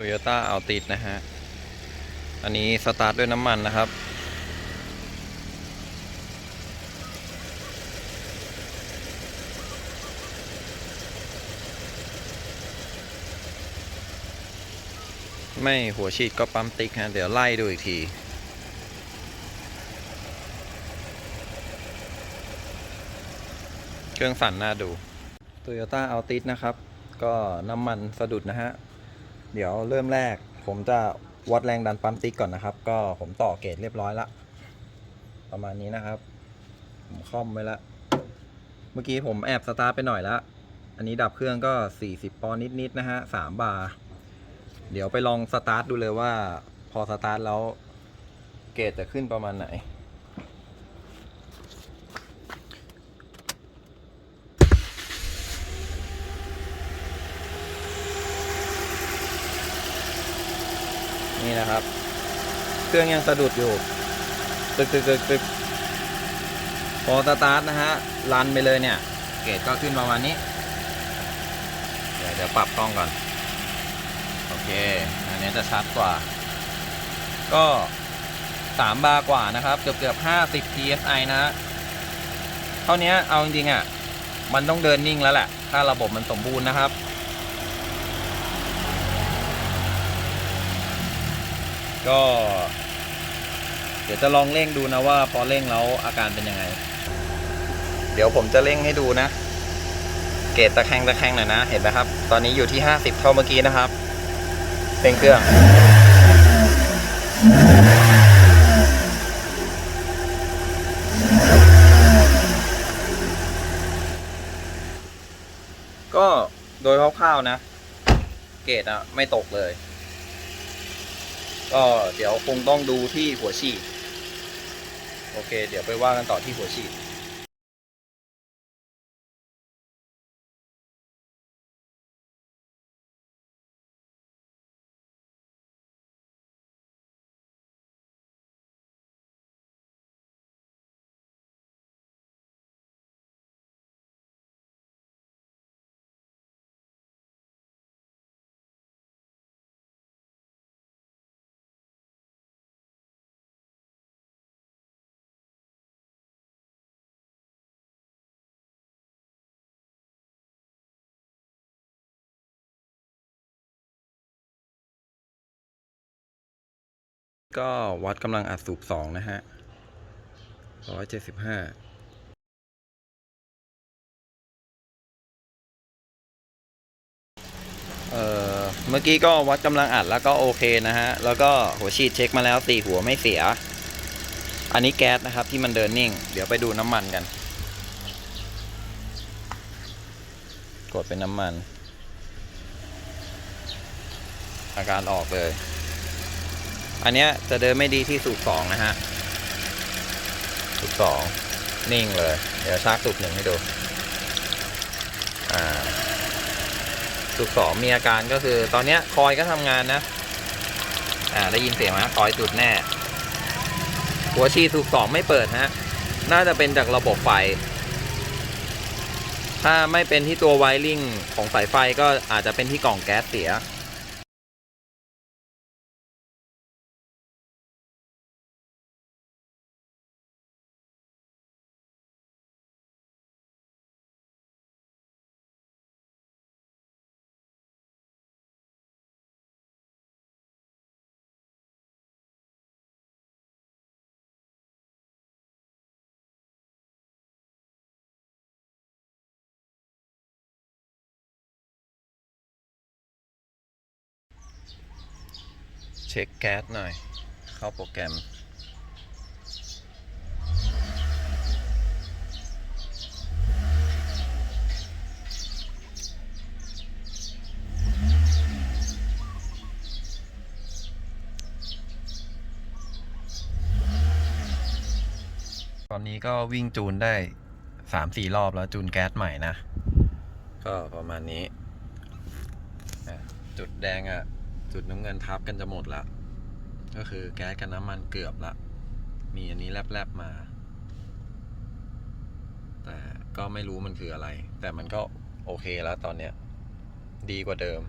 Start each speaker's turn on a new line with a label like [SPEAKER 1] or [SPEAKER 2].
[SPEAKER 1] โตโยต้าเอาติดนะฮะ อันนี้สตาร์ทด้วยน้ำมันนะครับ ไม่หัวฉีดก็ปั๊มติ๊กฮะ เดี๋ยวไล่ดูอีกที เครื่องสั่นน่าดู Toyota Altis นะครับ ก็น้ำมันสะดุดนะฮะ เดี๋ยวเริ่มแรกผมจะวัดแรงดันปั๊มติ๊กก่อนนะครับ ก็ผมต่อเกจเรียบร้อยละ ประมาณนี้นะครับ ผมค่อมไว้ละ เมื่อกี้ผมแอบสตาร์ทไปหน่อยละ อันนี้ดับเครื่องก็ 40 ปอนด์นิดๆนะฮะ3บาร์เดี๋ยวไปลองสตาร์ทดูเลยว่า พอสตาร์ทแล้วเกจจะขึ้นประมาณไหน นะครับ เครื่องยังสะดุดอยู่ ตึกตึกตึกตึกพอสตาร์ทนะฮะรันไปเลยเนี่ย เกรดก็ขึ้นประมาณนี้ เดี๋ยวเดี๋ยวปรับกล้องก่อน โอเค อันนี้จะชัดกว่า ก็สามบาร์กว่านะครับ เกือบเกือบห้าสิบ psi นะฮะ เท่านี้เอาจริงๆอะ มันต้องเดินนิ่งแล้วแหละ ถ้าระบบมันสมบูรณ์นะครับ ก็ เดี๋ยวจะลองเร่งดูนะว่าพอเร่งแล้วอาการเป็นยังไง เดี๋ยวผมจะเร่งให้ดูนะ เกตตะแคงตะแคงหน่อยนะ เห็นไหมครับ ตอนนี้อยู่ที่50เท่าเมื่อกี้นะครับเร่งเครื่อง ก็โดยคร่าวๆนะ เกตอะไม่ตกเลย ก็เดี๋ยวคงต้องดูที่หัวฉีด โอเค เดี๋ยวไปว่ากันต่อที่หัวฉีด ก็วัดกำลังอัดสูบสองนะฮะร้อยเจ็ดสิบห้าเอ่อเมื่อกี้ก็วัดกำลังอัดแล้วก็โอเคนะฮะ แล้วก็หัวฉีดเช็คมาแล้วสี่หัวไม่เสีย อันนี้แก๊สนะครับที่มันเดินนิ่ง เดี๋ยวไปดูน้ำมันกัน กดเป็นน้ำมัน อาการออกเลย อันเนี้ยจะเดินไม่ดีที่สูบสองนะฮะ สูบสองนิ่งเลย เดี๋ยวชาร์จสูบหนึ่งให้ดู อ่า สูบสองมีอาการก็คือ ตอนเนี้ยคอยก็ทำงานนะ อ่าได้ยินเสียงไหมคอยจุดแน่ หัวชีดสูบสองไม่เปิดฮะ น่าจะเป็นจากระบบไฟ ถ้าไม่เป็นที่ตัวไวริงของสายไฟก็อาจจะเป็นที่กล่องแก๊สเสีย ช็คแก๊สหน่อย เข้าโปรแกรม ตอนนี้ก็วิ่งจูนได้สามสี่รอบแล้วจูนแก๊สใหม่นะ ก็ประมาณนี้ จุดแดงอะ่ะ จุดน้ำเงินทับกันจะหมดละ ก็คือแก๊สกับน้ำมันเกือบละ มีอันนี้แลบๆมา แต่ก็ไม่รู้มันคืออะไร แต่มันก็โอเคแล้วตอนเนี้ย ดีกว่าเดิม